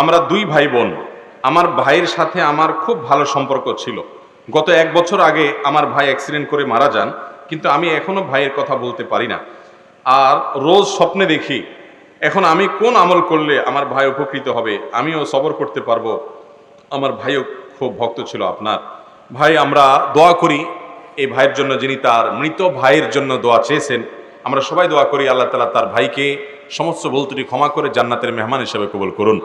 আমরা দুই ভাই বোন আমার ভাইয়ের সাথে আমার খুব ভালো সম্পর্ক ছিল। গত এক বছর আগে আমার ভাই অ্যাক্সিডেন্ট করে মারা যান, কিন্তু আমি এখনও ভাইয়ের কথা বলতে পারি না। আর রোজ স্বপ্নে দেখি, এখন আমি কোন আমল করলে আমার ভাই উপকৃত হবে, আমিও সবর করতে পারব। আমার ভাইও খুব ভক্ত ছিল আপনার। ভাই, আমরা দোয়া করি, এই ভাইয়ের জন্য যিনি তার মৃত ভাইয়ের জন্য দোয়া চেয়েছেন, আমরা সবাই দোয়া করি আল্লাহ তালা তার ভাইকে সমস্ত বলতুটি ক্ষমা করে জান্নাতের মেহমান হিসেবে কবুল করুন।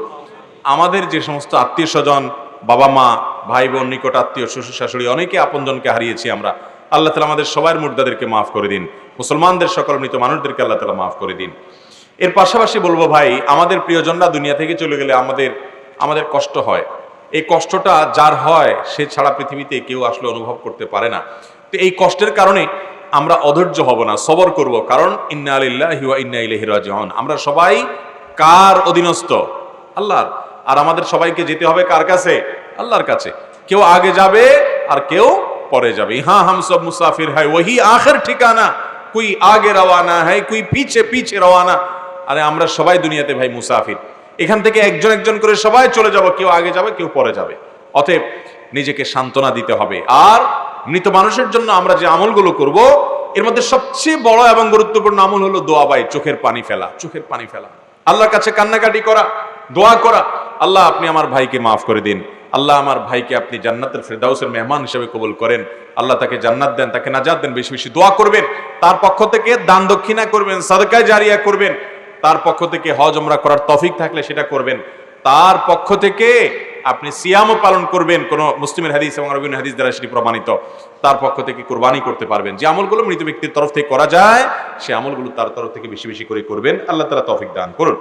আমাদের যে সমস্ত আত্মীয় স্বজন, বাবা মা, ভাই বোন, নিকট আত্মীয়, শ্বশুর শাশুড়ি, অনেকে আপনজনকে হারিয়েছি আমরা, আল্লাহ তালা আমাদের সবার মুর্দাদেরকে মাফ করে দিন। মুসলমানদের সকল মৃত মানুষদেরকে আল্লাহ তালা মাফ করে দিন। এর পাশাপাশি বলব ভাই, আমাদের প্রিয়জনরা দুনিয়া থেকে চলে গেলে আমাদের আমাদের কষ্ট হয়। এই কষ্টটা যার হয়, সে ছাড়া পৃথিবীতে কেউ আসলে অনুভব করতে পারে না। তো এই কষ্টের কারণে আমরা অধৈর্য হব না, সবর করব, কারণ ইন্না আলিল্লাহ হিওয়া ইন্না ইলাইহি রাজিউন। আমরা সবাই কার অধীনস্থ? আল্লাহর। আর আমাদের সবাইকে যেতে হবে কার কাছে? আল্লাহর কাছে। কেউ আগে যাবে আর কেউ পরে যাবে। হ্যাঁ হাম সব মুসাফির হয়, ওহি আখের ঠিকানা। কুই আগে রওয়ানা হয়, কুই পিছে পিছে রওয়ানা। আরে আমরা সবাই দুনিয়াতে ভাই মুসাফির। এখান থেকে একজন একজন করে সবাই চলে যাব, কেউ আগে যাবে, কেউ পরে যাবে। অতএব নিজেকে সান্ত্বনা দিতে হবে। আর মৃত মানুষের জন্য আমরা যে আমলগুলো করব, এর মধ্যে সবচেয়ে বড় এবং গুরুত্বপূর্ণ আমল হলো দোয়া বাই চোখের পানি ফেলা, চোখের পানি ফেলা। আল্লাহর কাছে কান্নাকাটি করা, দোয়া করা আল্লাহ আপনি আমার ভাইকে মাফ করে দিন। আল্লাহ আমার ভাইকে আপনি জান্নাতের ফেরদাউসের মেহমান হিসেবে কবুল করেন। আল্লাহ তাকে জান্নাত দেন, তাকে নাজাত দেন, বেশি বেশি দোয়া করবেন। তার পক্ষ থেকে দান দক্ষিণা করবেন, সাদকায় জারিয়া করবেন। তার পক্ষ থেকে হজ ওমরা করার তফিক থাকলে সেটা করবেন। তার পক্ষ থেকে আপনি সিয়ামও পালন করবেন, কোন মুসলিমের হাদিস এবং রবিন হাদিস দ্বারা সেটি প্রমাণিত। তার পক্ষ থেকে কোরবানি করতে পারবেন। যে আমলগুলো মৃত ব্যক্তির তরফ থেকে করা যায়, সে আমলগুলো তার তরফ থেকে বেশি বেশি করে করবেন। আল্লাহ তালা তফিক দান করুন।